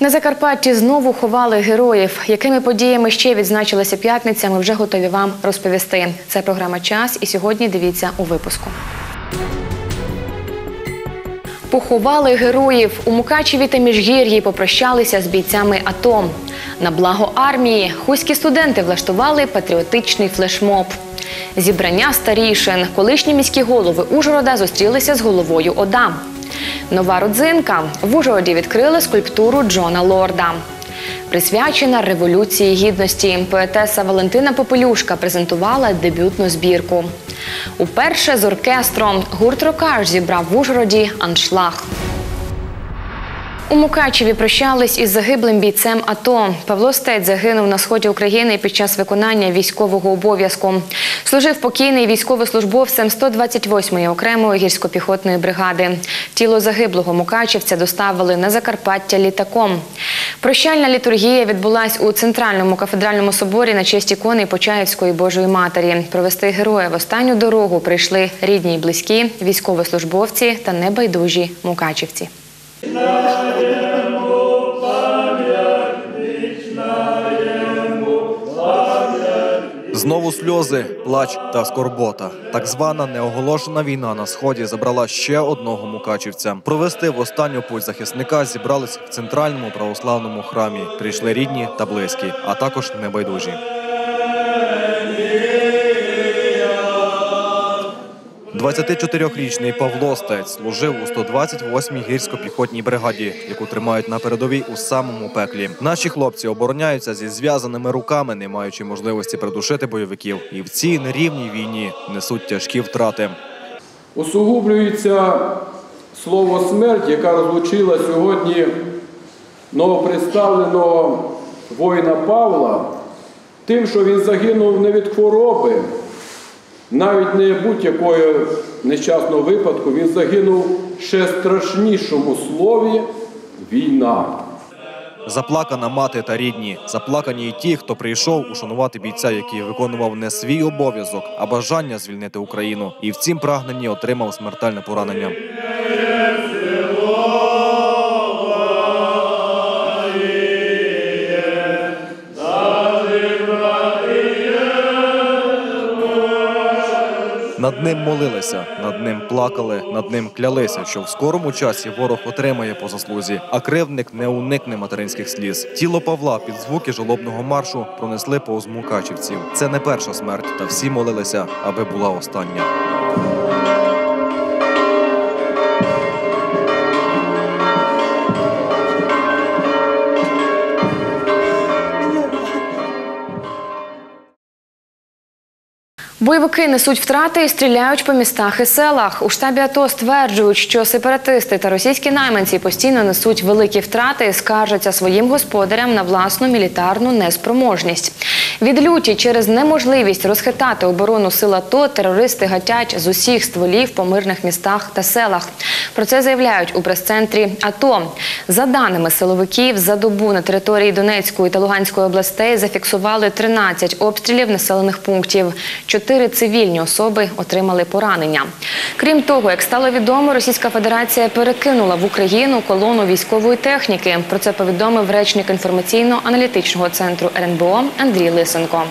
На Закарпатті знову ховали героїв. Якими подіями ще відзначилася п'ятниця, ми вже готові вам розповісти. Це програма Час і сьогодні дивіться у випуску. Поховали героїв. У Мукачеві та Міжгір'ї попрощалися з бійцями АТО. На благо армії хуські студенти влаштували патріотичний флешмоб. Зібрання старішин. Колишні міські голови Ужгорода зустрілися з головою ОДА. Нова родзинка. В Ужгороді відкрили скульптуру Джона Лорда. Присвячена Революції Гідності. Поетеса Валентина Попелюшка презентувала дебютну збірку. Уперше з оркестром гурт Рокаш зібрав в Ужгороді аншлаг. У Мукачеві прощались із загиблим бійцем АТО. Павло Стець загинув на сході України під час виконання військового обов'язку. Служив покійний військовослужбовцем 128-ї окремої гірсько-піхотної бригади. Тіло загиблого мукачівця доставили на Закарпаття літаком. Прощальна літургія відбулась у центральному кафедральному соборі на честь ікони Почаївської Божої Матері. Провести героя в останню дорогу прийшли рідні й близькі, військовослужбовці та небайдужі мукачівці. Знову сльози, плач та скорбота. Так звана неоголошена війна на сході забрала ще одного мукачівця. Провести в останню путь захисника зібрались в центральному православному храмі. Прийшли рідні та близькі, а також небайдужі. «24-річний Павло Стець служив у 128-й гірсько-піхотній бригаді, яку тримають на передовій у самому пеклі. Наші хлопці обороняються зі зв'язаними руками, не маючи можливості придушити бойовиків, і в цій нерівній війні несуть тяжкі втрати. Усугублюється слово смерть, яка розлучила сьогодні новопредставленого воїна Павла, тим, що він загинув не від хвороби, навіть не будь-якої нещасного випадку, він загинув ще страшнішому слові війна. Заплакана мати та рідні, заплакані й ті, хто прийшов ушанувати бійця, який виконував не свій обов'язок, а бажання звільнити Україну, і в цім прагненні отримав смертельне поранення. Над ним молилися, над ним плакали, над ним клялися, що в скорому часі ворог отримає по заслузі, а кривдник не уникне материнських сліз. Тіло Павла під звуки жалобного маршу пронесли повз мукачівців. Це не перша смерть, та всі молилися, аби була остання. Бойовики несуть втрати і стріляють по містах і селах. У штабі АТО стверджують, що сепаратисти та російські найманці постійно несуть великі втрати і скаржаться своїм господарям на власну мілітарну неспроможність. Від люті через неможливість розхитати оборону сил АТО терористи гатять з усіх стволів по мирних містах та селах. Про це заявляють у прес-центрі АТО. За даними силовиків, за добу на території Донецької та Луганської областей зафіксували 13 обстрілів населених пунктів. Чотири цивільні особи отримали поранення. Крім того, як стало відомо, Російська Федерація перекинула в Україну колону військової техніки. Про це повідомив речник інформаційно-аналітичного центру РНБО Андрій Лисенко.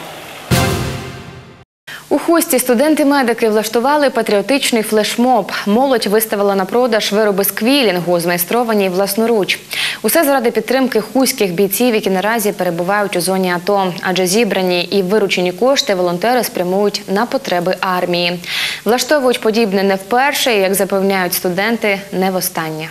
У хусті студенти-медики влаштували патріотичний флешмоб. Молодь виставила на продаж вироби з квілінгу, змайстровані власноруч. Усе заради підтримки хуських бійців, які наразі перебувають у зоні АТО. Адже зібрані і виручені кошти волонтери спрямують на потреби армії. Влаштовують подібне не вперше, як запевняють студенти, не востаннє.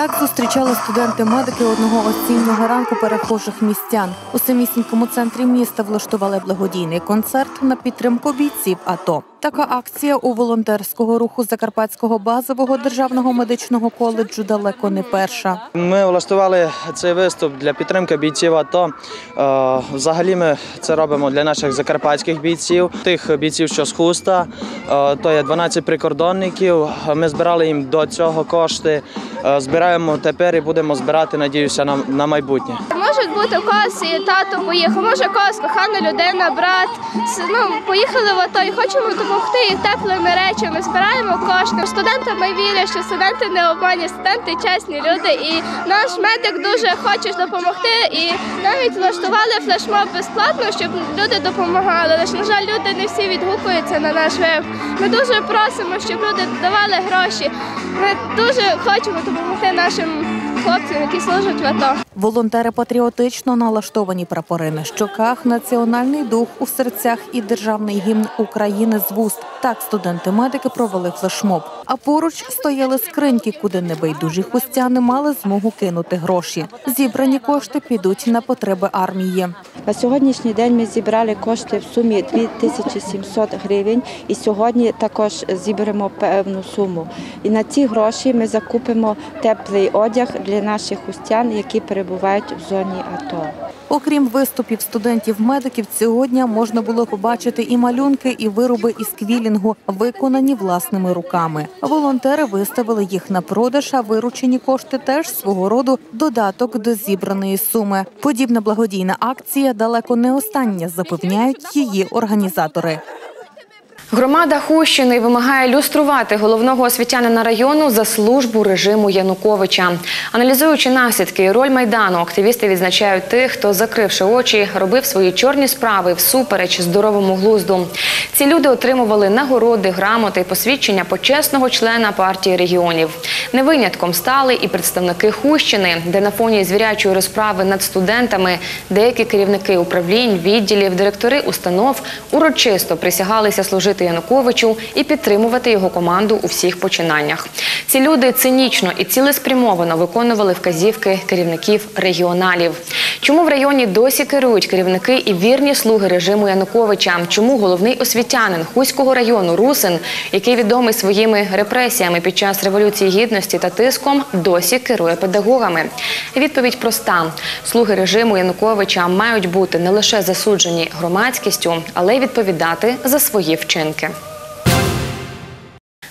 Так зустрічали студенти-медики одного осіннього ранку перехожих містян. У самісінькому центрі міста влаштували благодійний концерт на підтримку бійців АТО. Така акція у волонтерського руху Закарпатського базового державного медичного коледжу далеко не перша. Ми влаштували цей виступ для підтримки бійців АТО. Е, Взагалі ми це робимо для наших закарпатських бійців, тих бійців, що з хуста. Е, То є 12 прикордонників. Ми збирали їм до цього кошти. Е, Збираємо тепер і будемо збирати, надіюся, на, на майбутнє. Можуть бути в когось і тато поїхав. Може, когось кохана людина, брат. Ну, поїхали в АТО і хочемо допомогти їх теплими речами. Збираємо кошти. Студентам ми вірять, що студенти не обманні, студенти чесні люди. І наш медик дуже хоче допомогти. І навіть влаштували флешмоб безплатно, щоб люди допомагали. Лише, на жаль, люди не всі відгукуються на наш вибір. Ми дуже просимо, щоб люди давали гроші. Ми дуже хочемо допомогти нашим хлопцям, які служать в АТО. Волонтери патріотично налаштовані прапори на щоках, національний дух у серцях і державний гімн України з вуст. Так студенти-медики провели флешмоб. А поруч стояли скриньки, куди небайдужі хустяни мали змогу кинути гроші. Зібрані кошти підуть на потреби армії. На сьогоднішній день ми зібрали кошти в сумі 2700 гривень і сьогодні також зіберемо певну суму. І на ці гроші ми закупимо теплий одяг для наших хустян, які перебувають в зоні АТО. Окрім виступів студентів-медиків, сьогодні можна було побачити і малюнки, і вироби із квілінгу, виконані власними руками. Волонтери виставили їх на продаж, а виручені кошти теж свого роду додаток до зібраної суми. Подібна благодійна акція далеко не остання, запевняють її організатори. Громада Хущини вимагає люструвати головного освітянина району за службу режиму Януковича. Аналізуючи наслідки і роль майдану, активісти відзначають тих, хто, закривши очі, робив свої чорні справи всупереч здоровому глузду. Ці люди отримували нагороди, грамоти і посвідчення почесного члена партії регіонів. Не винятком стали і представники Хущини, де на фоні звірячої розправи над студентами деякі керівники управлінь, відділів, директори установ урочисто присягалися служити Януковичу і підтримувати його команду у всіх починаннях. Ці люди цинічно і цілеспрямовано виконували вказівки керівників регіоналів. Чому в районі досі керують керівники і вірні слуги режиму Януковича? Чому головний освітянин Хуського району Русин, який відомий своїми репресіями під час революції гідності та тиском, досі керує педагогами? Відповідь проста: слуги режиму Януковича мають бути не лише засуджені громадськістю, але й відповідати за свої вчинки стосунки.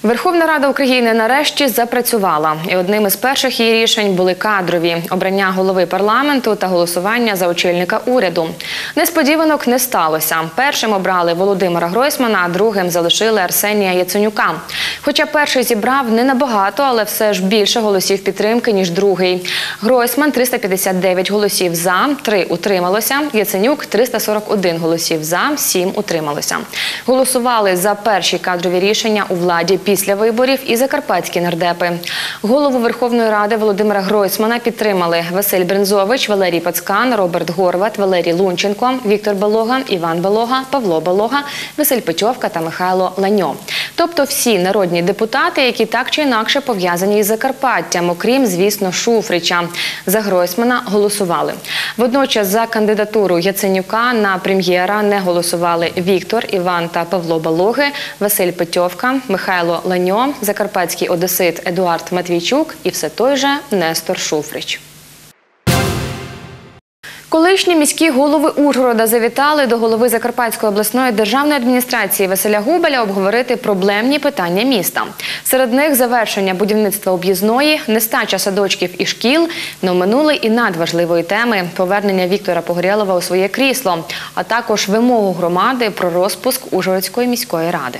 Верховна Рада України нарешті запрацювала, і одним із перших її рішень були кадрові обрання голови парламенту та голосування за очільника уряду. Несподіванок не сталося. Першим обрали Володимира Гройсмана, а другим залишили Арсенія Яценюка. Хоча перший зібрав не набагато, але все ж більше голосів підтримки ніж другий. Гройсман 359 голосів за, 3 утрималося. Яценюк 341 голосів за, 7 утрималося. Голосували за перші кадрові рішення у владі після виборів і закарпатські нардепи. Голову Верховної Ради Володимира Гройсмана підтримали Василь Брензович, Валерій Пацкан, Роберт Горват, Валерій Лунченко, Віктор Балога, Іван Балога, Павло Балога, Василь Петьовка та Михайло Ланьо. Тобто всі народні депутати, які так чи інакше пов'язані із Закарпаттям, окрім, звісно, Шуфрича. За Гройсмана голосували. Водночас за кандидатуру Яценюка на прем'єра не голосували Віктор, Іван та Павло Балоги, Василь Петьовка, Михайло Ланьо, закарпатський одесит Едуард Матвійчук і все той же Нестор Шуфрич. Колишні міські голови Ужгорода завітали до голови Закарпатської обласної державної адміністрації Василя Губеля обговорити проблемні питання міста. Серед них завершення будівництва об'їзної, нестача садочків і шкіл, не оминули і надважливої теми повернення Віктора Погорєлова у своє крісло, а також вимогу громади про розпуск Ужгородської міської ради.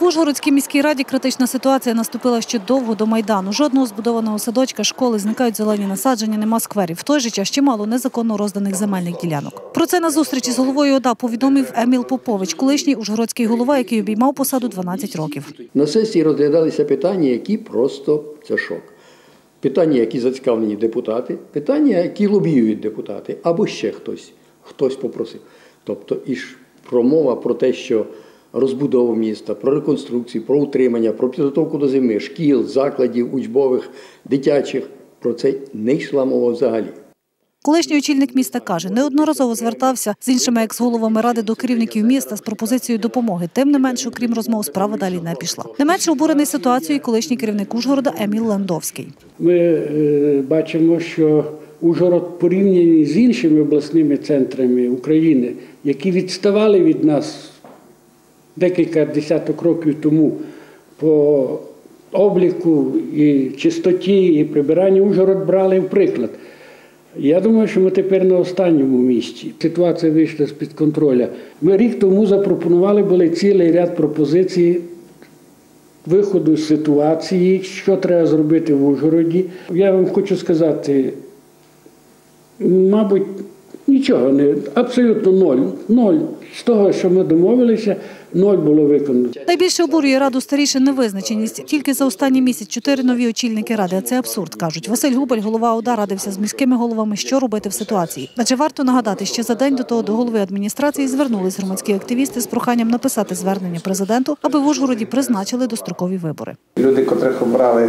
В Ужгородській міській раді критична ситуація наступила ще довго до Майдану. Жодного збудованого садочка, школи, зникають зелені насадження, нема скверів. В той же час чимало незаконно розданих земельних ділянок. Про це на зустрічі з головою ОДА повідомив Еміл Попович, колишній ужгородський голова, який обіймав посаду 12 років. На сесії розглядалися питання, які просто це шок. Питання, які зацікавлені депутати, питання, які лобіюють депутати, або ще хтось, хтось попросив. Тобто, і ж промова про те, що розбудову міста, про реконструкцію, про утримання, про підготовку до зими, шкіл, закладів, учбових, дитячих, про це не йшла мова взагалі. Колишній очільник міста каже, неодноразово звертався з іншими екс-головами ради до керівників міста з пропозицією допомоги. Тим не менше, окрім розмов, справа далі не пішла. Не менше обурений ситуацією колишній керівник Ужгорода Еміл Ландовський. Ми е, бачимо, що Ужгород порівняний з іншими обласними центрами України, які відставали від нас декілька десяток років тому по обліку і чистоті, і прибиранню Ужгород брали в приклад. Я думаю, що ми тепер на останньому місці. Ситуація вийшла з-під контролю. Ми рік тому запропонували були цілий ряд пропозицій виходу з ситуації, що треба зробити в Ужгороді. Я вам хочу сказати, мабуть, нічого не абсолютно ноль. Ноль. З того, що ми домовилися, ноль було виконано. Найбільше обурює раду старішин невизначеність. Тільки за останній місяць чотири нові очільники ради. А це абсурд, кажуть. Василь Губель, голова ОДА, радився з міськими головами, що робити в ситуації. Адже варто нагадати, ще за день до того до голови адміністрації звернулись громадські активісти з проханням написати звернення президенту, аби в Ужгороді призначили дострокові вибори. Люди, котрих обрали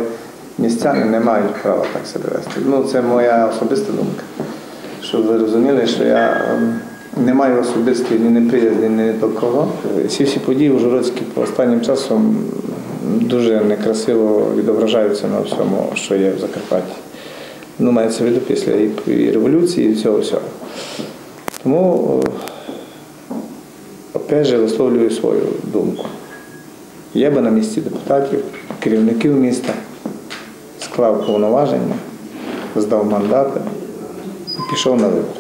містяни, не мають права так себе вести. Ну, це моя особиста думка. Щоб ви розуміли, що я ем, не маю особистої ні неприязні ні до кого. Ці всі події ужгородські останнім часом дуже некрасиво відображаються на всьому, що є в Закарпатті. Ну, мається в виду після і, революції, і всього всього. Тому, е, опять же, висловлюю свою думку. Я би на місці депутатів, керівників міста склав повноваження, здав мандати пішов на вибори.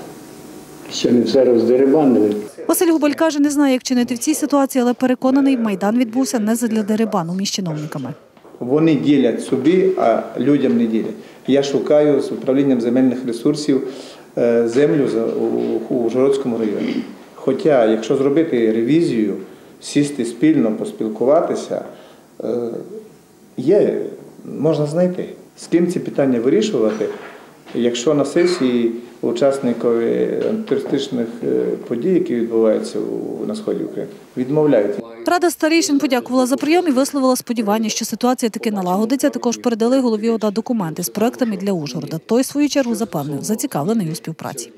Не все роздерибанили. Василь Губель каже, не знає, як чинити в цій ситуації, але переконаний, майдан відбувся не задля дерибану між чиновниками. Вони ділять собі, а людям не ділять. Я шукаю з управлінням земельних ресурсів е, землю у- у Ужгородському районі. Хоча, якщо зробити ревізію, сісти спільно, поспілкуватися, е, є, можна знайти. З ким ці питання вирішувати, якщо на сесії учасникові антитерористичних е, подій, які відбуваються на сході України, відмовляють. Рада старішин подякувала за прийом і висловила сподівання, що ситуація таки налагодиться. Також передали голові ОДА документи з проектами для Ужгорода. Той, в свою чергу, запевнив, зацікавлений у співпраці.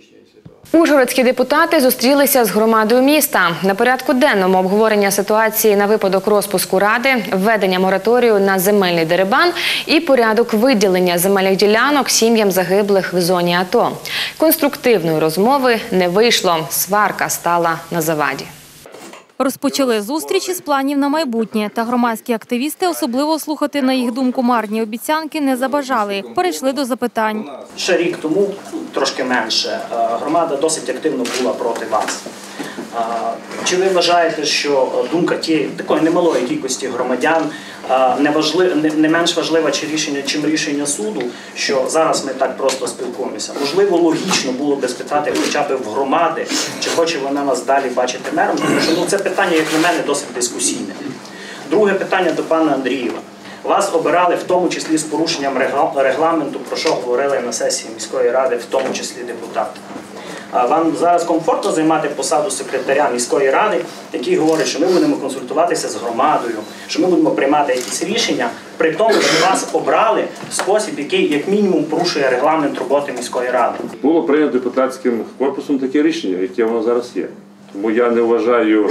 Ужгородські депутати зустрілися з громадою міста. На порядку денному обговорення ситуації на випадок розпуску ради, введення мораторію на земельний дерибан і порядок виділення земельних ділянок сім'ям загиблих в зоні АТО. Конструктивної розмови не вийшло. Сварка стала на заваді. Розпочали зустрічі з планів на майбутнє, та громадські активісти особливо слухати на їх думку марні обіцянки не забажали. Перейшли до запитань. Ще рік тому, трошки менше, е, громада досить активно була проти вас. Чи ви вважаєте, що думка тієї такої немалої кількості громадян не, важли, не, не менш важлива чи рішення, чим рішення суду, що зараз ми так просто спілкуємося? Можливо, логічно було би спитати хоча б в громади, чи хоче вона нас далі бачити мером, тому що ну, це питання, як на мене, досить дискусійне. Друге питання до пана Андрієва. Вас обирали в тому числі з порушенням регламенту, про що говорили на сесії міської ради, в тому числі депутати. Вам зараз комфортно займати посаду секретаря міської ради, який говорить, що ми будемо консультуватися з громадою, що ми будемо приймати якісь рішення, при тому, що вас обрали в спосіб, який як мінімум порушує регламент роботи міської ради. Було прийнято депутатським корпусом таке рішення, яке воно зараз є. Тому я не вважаю,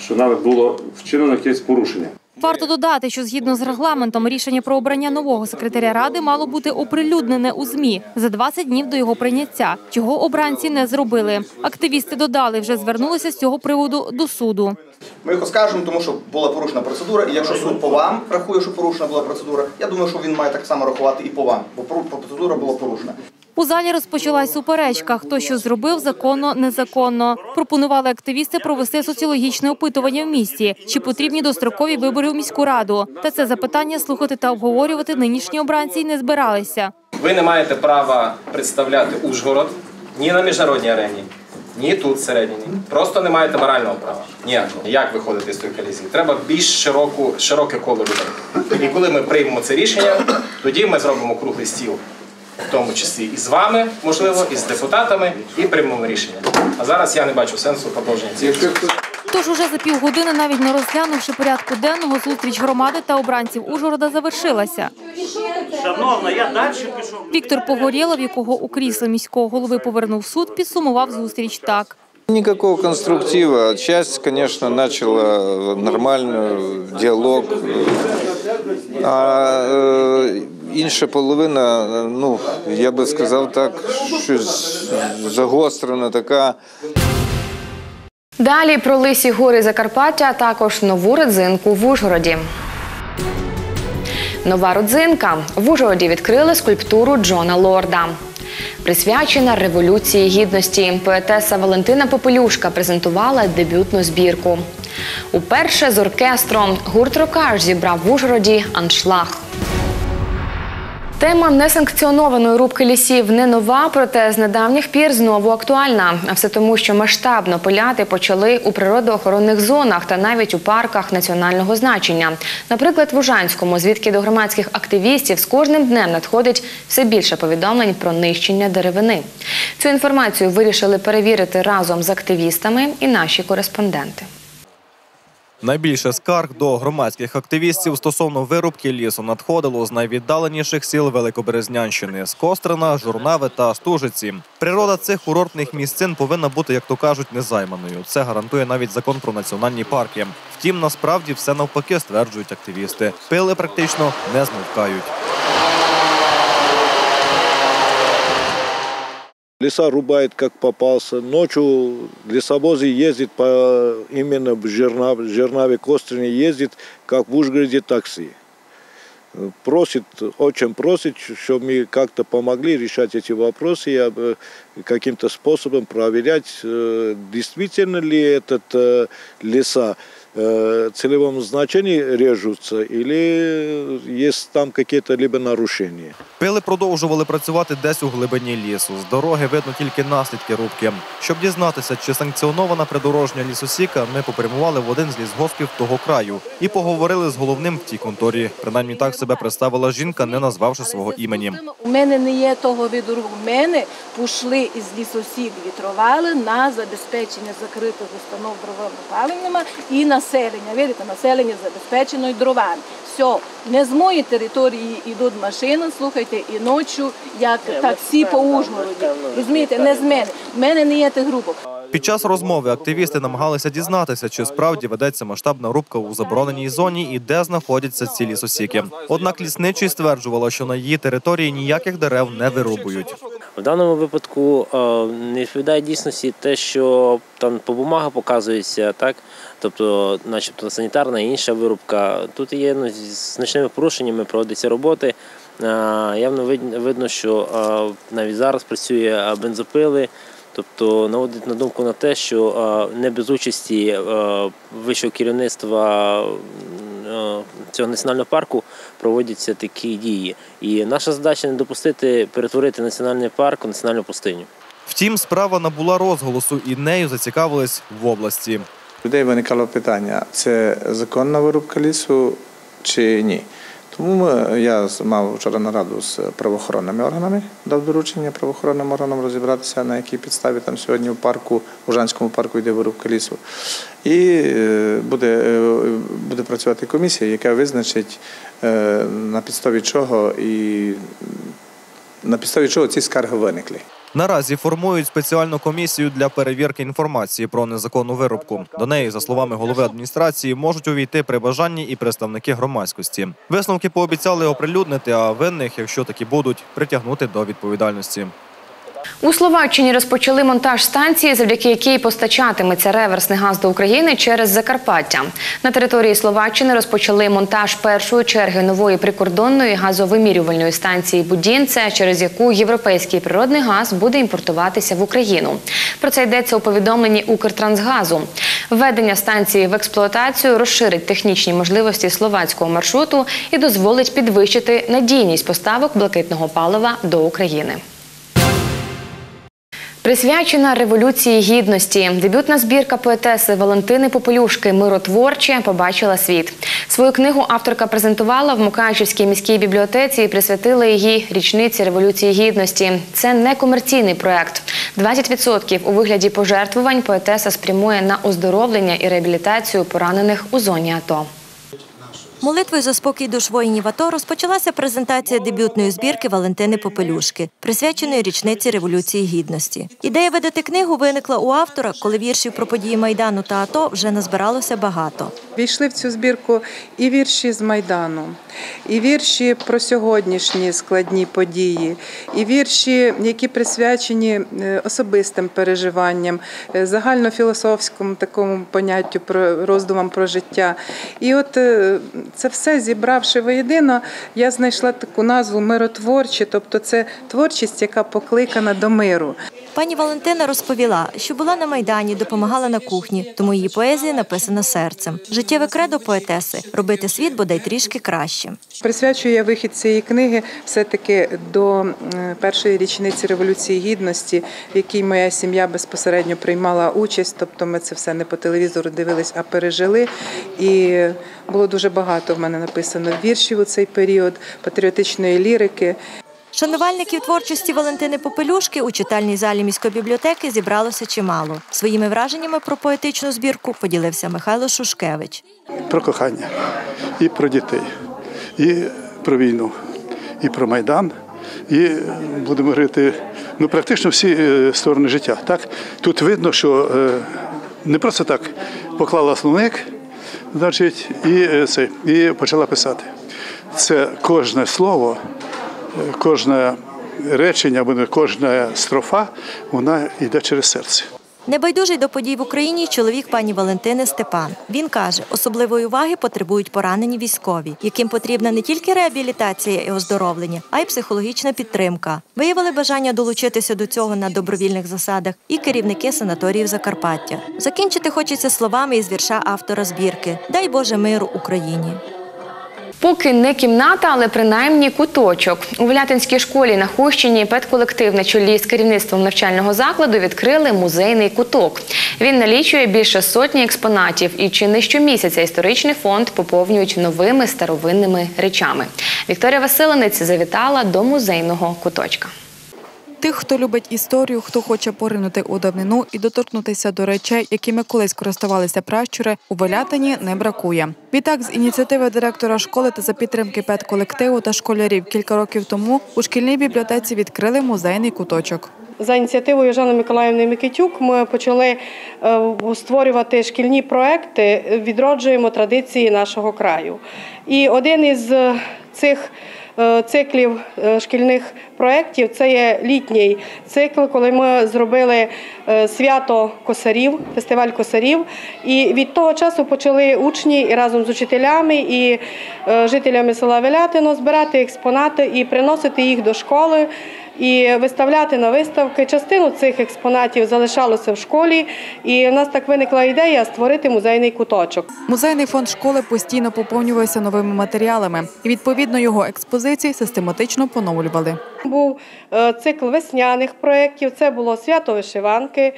що нами було вчинено якесь порушення. Варто додати, що згідно з регламентом рішення про обрання нового секретаря ради мало бути оприлюднене у змі за 20 днів до його прийняття, чого обранці не зробили. Активісти додали, вже звернулися з цього приводу до суду. Ми їх оскаржимо, тому що була порушена процедура, і якщо суд по вам рахує, що порушена була процедура, я думаю, що він має так само рахувати і по вам, бо процедура була порушена. У залі розпочалась суперечка, хто що зробив законно, незаконно. Пропонували активісти провести соціологічне опитування в місті, чи потрібні дострокові вибори у міську раду. Та це запитання слухати та обговорювати нинішні обранці й не збиралися. Ви не маєте права представляти Ужгород ні на міжнародній арені, ні тут всередині. Просто не маєте морального права. Ніякого. Як виходити з тої колізії? Треба більш широку, широке коло людей. І коли ми приймемо це рішення, тоді ми зробимо круглий стіл, в тому числі і з вами, можливо, і з депутатами, і приймемо рішення. А зараз я не бачу сенсу продовження цієї. Тож уже за півгодини, навіть не розглянувши порядку денного, зустріч громади та обранців Ужгорода завершилася. Шановна, я далі пішов. Віктор Погорєлов, якого у крісло міського голови повернув суд, підсумував зустріч так. Никакого конструктива. Часть, конечно, начала нормальную диалог. А е, інша половина, ну, я би сказав так, щось загострена така. Далі про лисі гори Закарпаття, а також нову родзинку в Ужгороді. Нова родзинка. В Ужгороді відкрили скульптуру Джона Лорда. Присвячена Революції Гідності, поетеса Валентина Попелюшка презентувала дебютну збірку. Уперше з оркестром гурт Рокаш зібрав в Ужгороді аншлаг. Тема несанкціонованої рубки лісів не нова, проте з недавніх пір знову актуальна. А все тому, що масштабно пиляти почали у природоохоронних зонах та навіть у парках національного значення. Наприклад, в Ужанському, звідки до громадських активістів з кожним днем надходить все більше повідомлень про нищення деревини. Цю інформацію вирішили перевірити разом з активістами і наші кореспонденти. Найбільше скарг до громадських активістів стосовно вирубки лісу надходило з найвіддаленіших сіл Великоберезнянщини з Кострина, Журнави та Стужиці. Природа цих курортних місцин повинна бути, як то кажуть, незайманою. Це гарантує навіть закон про національні парки. Втім, насправді все навпаки стверджують активісти. Пили практично не змовкають. Леса рубает как попался. Ночью лесовозы ездят по именно в Жернаве, Кострине ездит, как в Ужгороде такси. Просит, очень просит, чтобы мы как-то помогли решать эти вопросы, и каким-то способом проверять, э, действительно ли этот э, леса целевом значении режутся или есть там какие-то либо нарушения. Пили продовжували працювати десь у глибині лісу. З дороги видно тільки наслідки рубки. Щоб дізнатися, чи санкціонована придорожня лісосіка, ми попрямували в один з лісгоспів того краю і поговорили з головним в тій конторі. Принаймні так себе представила жінка, не назвавши свого імені. У мене не є того виду рук. У мене пішли із лісосік вітровали на забезпечення закритих установ дровопаливними і населення. Видите, населення забезпечено і дровами. Все, не з моєї території йдуть машини, слухайте, і ночі, як таксі по Ужгороді. Розумієте, не з мене. В мене не є тих групок. Під час розмови активісти намагалися дізнатися, чи справді ведеться масштабна рубка у забороненій зоні і де знаходяться ці лісосіки. Однак лісничий стверджувала, що на її території ніяких дерев не вирубують. В даному випадку е, не відповідає дійсності те, що там по бумага показується, так тобто, начебто санітарна і інша вирубка. Тут є ну, значними порушеннями проводяться роботи. Е, Явно вид- видно, що е, навіть зараз працює бензопили. Тобто наводить на думку на те, що не без участі е, вищого керівництва е, цього національного парку проводяться такі дії. І наша задача не допустити перетворити національний парк у національну пустиню. Втім, справа набула розголосу і нею зацікавились в області. Людей виникало питання: це законна вирубка лісу чи ні? Тому ми, я мав вчора нараду з правоохоронними органами, дав доручення правоохоронним органам розібратися, на якій підставі там сьогодні в парку, у Жанському парку йде вирубка лісу. І е, буде, е, буде працювати комісія, яка визначить е, на підставі чого і на підставі чого ці скарги виникли. Наразі формують спеціальну комісію для перевірки інформації про незаконну вирубку. До неї, за словами голови адміністрації, можуть увійти при бажанні і представники громадськості. Висновки пообіцяли оприлюднити, а винних, якщо такі будуть, притягнути до відповідальності. У Словаччині розпочали монтаж станції, завдяки якій постачатиметься реверсний газ до України через Закарпаття. На території Словаччини розпочали монтаж першої черги нової прикордонної газовимірювальної станції Будінце, через яку європейський природний газ буде імпортуватися в Україну. Про це йдеться у повідомленні Укртрансгазу. Введення станції в експлуатацію розширить технічні можливості словацького маршруту і дозволить підвищити надійність поставок блакитного палива до України. Присвячена Революції Гідності, дебютна збірка поетеси Валентини Попелюшки Миротворче побачила світ. Свою книгу авторка презентувала в Мукачівській міській бібліотеці і присвятила її річниці Революції Гідності. Це не комерційний проект. 20% у вигляді пожертвувань поетеса спрямує на оздоровлення і реабілітацію поранених у зоні АТО. Молитвою за спокій душ воїнів АТО розпочалася презентація дебютної збірки Валентини Попелюшки, присвяченої річниці Революції Гідності. Ідея видати книгу виникла у автора, коли віршів про події Майдану та АТО вже назбиралося багато. Війшли в цю збірку і вірші з Майдану, і вірші про сьогоднішні складні події, і вірші, які присвячені е, особистим переживанням, е, загальнофілософському такому поняттю про роздумам про життя. І от е, це все зібравши воєдино, я знайшла таку назву миротворчі, тобто це творчість, яка покликана до миру. Пані Валентина розповіла, що була на майдані, допомагала на кухні, тому її поезія написана серцем. Життєве кредо поетеси робити світ бодай трішки краще. Присвячую я вихід цієї книги все-таки до першої річниці Революції Гідності, в якій моя сім'я безпосередньо приймала участь. Тобто ми це все не по телевізору дивились, а пережили. І було дуже багато в мене написано віршів у цей період, патріотичної лірики. Шанувальників творчості Валентини Попелюшки у читальній залі міської бібліотеки зібралося чимало. Своїми враженнями про поетичну збірку поділився Михайло Шушкевич. про кохання, і про дітей, і про війну, і про Майдан, і будемо говорити, ну практично всі е, сторони життя. Так? Тут видно, що е, не просто так поклала словник, значить, і, е, це, і почала писати. Це кожне слово, кожне речення, або кожна строфа, вона йде через серце. Небайдужий до подій в Україні чоловік пані Валентини Степан. Він каже, особливої уваги потребують поранені військові, яким потрібна не тільки реабілітація і оздоровлення, а й психологічна підтримка. Виявили бажання долучитися до цього на добровільних засадах і керівники санаторіїв Закарпаття. Закінчити хочеться словами із вірша автора збірки Дай Боже миру Україні. Поки не кімната, але принаймні куточок. У Вилятинській школі на Хущині педколектив на чолі з керівництвом навчального закладу відкрили музейний куток. Він налічує більше сотні експонатів і чи не щомісяця історичний фонд поповнюють новими старовинними речами. Вікторія Василинець завітала до музейного куточка. Тих, хто любить історію, хто хоче поринути у давнину і доторкнутися до речей, якими колись користувалися пращури, у Велятині не бракує. Відтак, з ініціативи директора школи та за підтримки педколективу та школярів кілька років тому у шкільній бібліотеці відкрили музейний куточок. За ініціативою Жани Миколаївни Микитюк ми почали е, створювати шкільні проекти, відроджуємо традиції нашого краю. І один із е, цих циклів е, шкільних проєктів це є літній цикл, коли ми зробили е, свято косарів, фестиваль косарів. І від того часу почали учні разом з учителями і е, жителями села Велятино збирати експонати і приносити їх до школи і виставляти на виставки. Частину цих експонатів залишалося в школі, і в нас так виникла ідея створити музейний куточок. Музейний фонд школи постійно поповнювався новими матеріалами, і відповідно його експозиції систематично поновлювали. Був е, цикл весняних проєктів, це було свято вишиванки,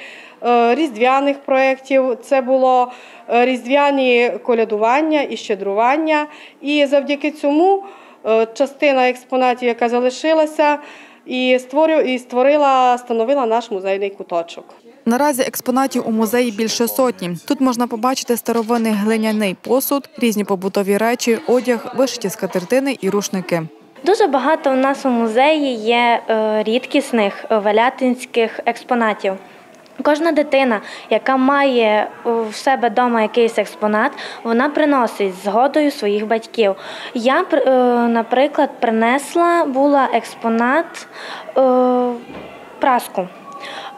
е, різдвяних проєктів, це було е, різдвяні колядування і щедрування. І завдяки цьому частина експонатів, яка залишилася, і створю і створила, становила наш музейний куточок. Наразі експонатів у музеї більше сотні. Тут можна побачити старовинний глиняний посуд, різні побутові речі, одяг, вишиті скатертини і рушники. Дуже багато у нас у музеї є е, рідкісних валятинських велятинських експонатів. Кожна дитина, яка має в себе вдома якийсь експонат, вона приносить згодою своїх батьків. Я, е, наприклад, принесла була експонат е, праску.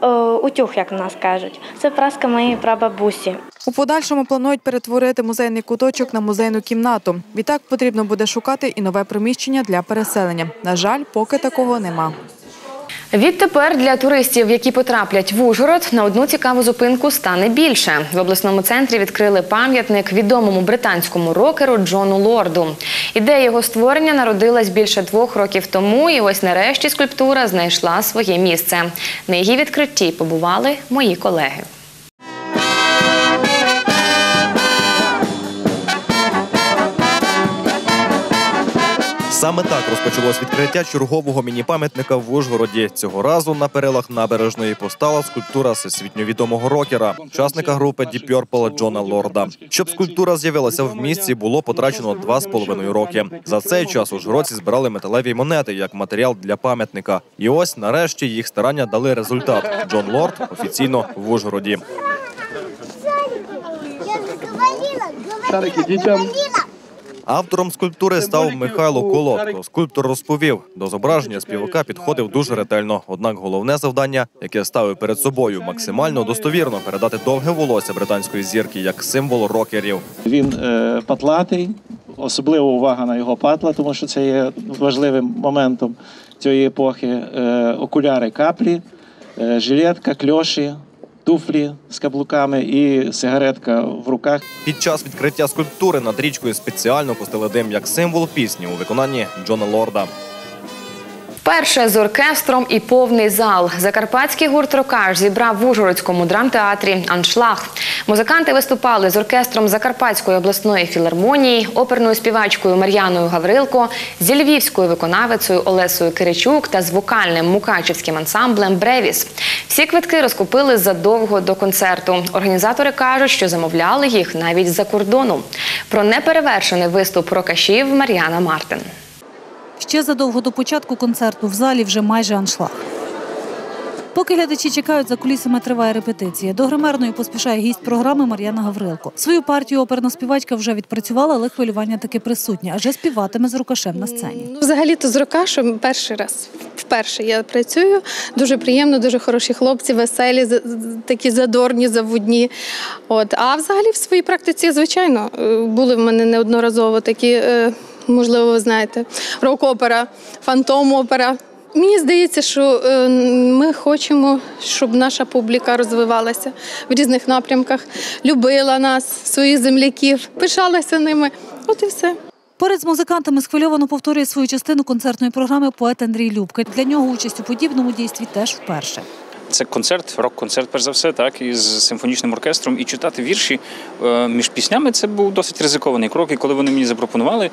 Е, Утюг, як в нас кажуть. Це праска моєї прабабусі. У подальшому планують перетворити музейний куточок на музейну кімнату. Відтак потрібно буде шукати і нове приміщення для переселення. На жаль, поки такого нема. Відтепер для туристів, які потраплять в Ужгород, на одну цікаву зупинку стане більше. В обласному центрі відкрили пам'ятник відомому британському рокеру Джону Лорду. Ідея його створення народилась більше двох років тому, і ось нарешті скульптура знайшла своє місце. На її відкритті побували мої колеги. Саме так розпочалось відкриття чергового міні-пам'ятника в Ужгороді. Цього разу на перилах набережної постала скульптура всесвітньо відомого рокера, учасника групи Deep Purple Джона Лорда. Щоб скульптура з'явилася в місці, було потрачено два з половиною роки. За цей час ужгородці збирали металеві монети як матеріал для пам'ятника. І ось нарешті їх старання дали результат. Джон Лорд офіційно в Ужгороді. Шарики дітям. Автором скульптури став Михайло Колодко. Скульптор розповів, до зображення співака підходив дуже ретельно. Однак головне завдання, яке ставив перед собою, максимально достовірно передати довге волосся британської зірки як символ рокерів. Він е, патлатий, особлива увага на його патла, тому що це є важливим моментом цієї епохи. Е, Окуляри каплі, е, жилетка, кльоші, туфлі з каблуками і сигаретка в руках. Під час відкриття скульптури над річкою спеціально пустили дим як символ пісні у виконанні Джона Лорда. Перше з оркестром і повний зал. Закарпатський гурт Рокаш зібрав в Ужгородському драмтеатрі Аншлаг. Музиканти виступали з оркестром Закарпатської обласної філармонії, оперною співачкою Мар'яною Гаврилко, зі львівською виконавицею Олесою Киричук та з вокальним мукачівським ансамблем Бревіс. Всі квитки розкупили задовго до концерту. Організатори кажуть, що замовляли їх навіть з-за кордону. Про неперевершений виступ рокашів Мар'яна Мартин. Ще задовго до початку концерту в залі вже майже аншлаг. Поки глядачі чекають, за кулісами триває репетиція. До гримерної поспішає гість програми Мар'яна Гаврилко. Свою партію оперна співачка вже відпрацювала, але хвилювання таки присутнє, адже співатиме з рукашем на сцені. Ну, взагалі-то з Рокашем перший раз. Вперше я працюю. Дуже приємно, дуже хороші хлопці, веселі, такі задорні, заводні. От. А взагалі в своїй практиці, звичайно, е, були в мене неодноразово такі, е, можливо, ви знаєте, рок-опера, фантом-опера. Мені здається, що е, ми хочемо, щоб наша публіка розвивалася в різних напрямках, любила нас, своїх земляків, пишалася ними. От і все. Поряд з музикантами схвильовано повторює свою частину концертної програми поет Андрій Любка. Для нього участь у подібному дійстві теж вперше. Це концерт, рок-концерт, перш за все, так, із симфонічним оркестром. І читати вірші е, між піснями це був досить ризикований крок. І коли вони мені запропонували, е,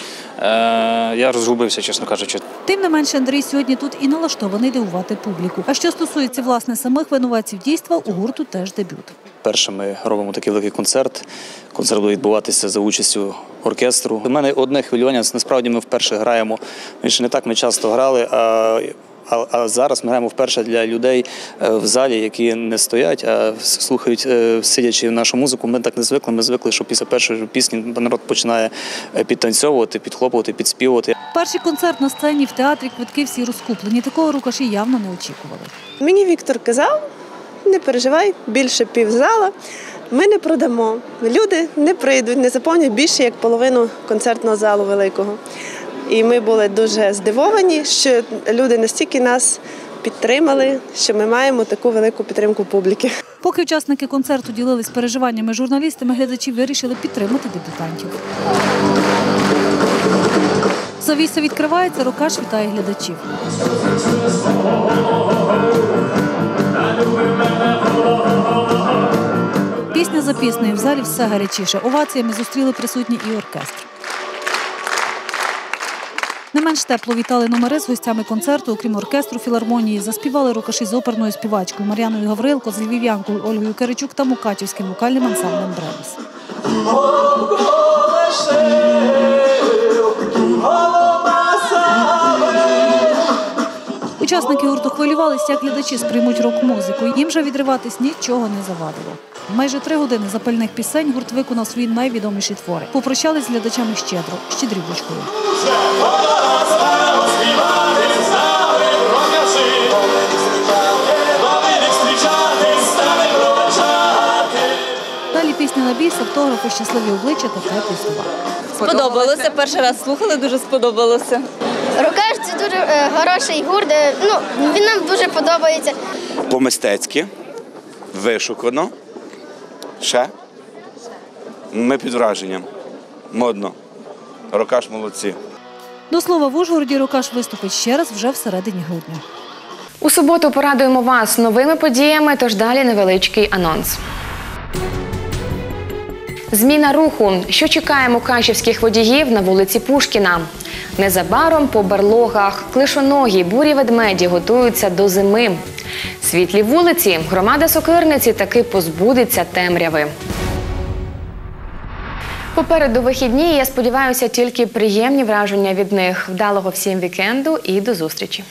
я розгубився, чесно кажучи. Тим не менше, Андрій сьогодні тут і налаштований дивувати публіку. А що стосується власне самих винуватців дійства, у гурту теж дебют. Перше ми робимо такий великий концерт. Концерт буде відбуватися за участю оркестру. У мене одне хвилювання. Насправді ми вперше граємо. Ми ще не так ми часто грали. А, а, а зараз ми граємо вперше для людей е, в залі, які не стоять, а слухають, е, сидячи нашу музику. Ми так не звикли. Ми звикли, що після першої пісні народ починає е, підтанцьовувати, підхлопувати, підспівувати. Перший концерт на сцені в театрі квитки всі розкуплені. Такого рукаші явно не очікували. Мені Віктор казав, не переживай, більше півзала. Ми не продамо. Люди не прийдуть, не заповнять більше як половину концертного залу великого. І ми були дуже здивовані, що люди настільки нас підтримали, що ми маємо таку велику підтримку публіки. Поки учасники концерту ділились переживаннями журналістами, глядачі вирішили підтримати дебютантів. Завіса відкривається, рукаш вітає глядачів. Пісня за піснею в залі все гарячіше. Оваціями зустріли присутні і оркестр. Менш тепло вітали номери з гостями концерту, окрім оркестру філармонії. Заспівали рукаші з оперною співачкою Мар'яною Гаврилко, з львів'янкою Ольгою Киричук та мукачівським вокальним ансамблем Бревіс. Учасники гурту хвилювалися, як глядачі сприймуть рок-музику. Їм же відриватись нічого не завадило. Майже три години запальних пісень гурт виконав свої найвідоміші твори. Попрощались з глядачами щедро, щедрівочкою. Далі пісня на біс, автографи, щасливі обличчя та теплі слова. Сподобалося. Перший раз слухали, дуже сподобалося. Е, хороший гурт. е, Ну, він нам дуже подобається. по-мистецьки, вишукано. Ще. Ми під враженням. Модно. Рокаш молодці. До слова, в Ужгороді Рукаш виступить ще раз вже всередині грудня. У суботу порадуємо вас новими подіями, тож далі невеличкий анонс. Зміна руху. Що чекає мукачівських водіїв на вулиці Пушкіна? Незабаром по барлогах клишоногі бурі ведмеді готуються до зими. Світлі вулиці громада Сокирниці таки позбудеться темряви. Попереду вихідні. Я сподіваюся, тільки приємні враження від них. Вдалого всім вікенду і до зустрічі.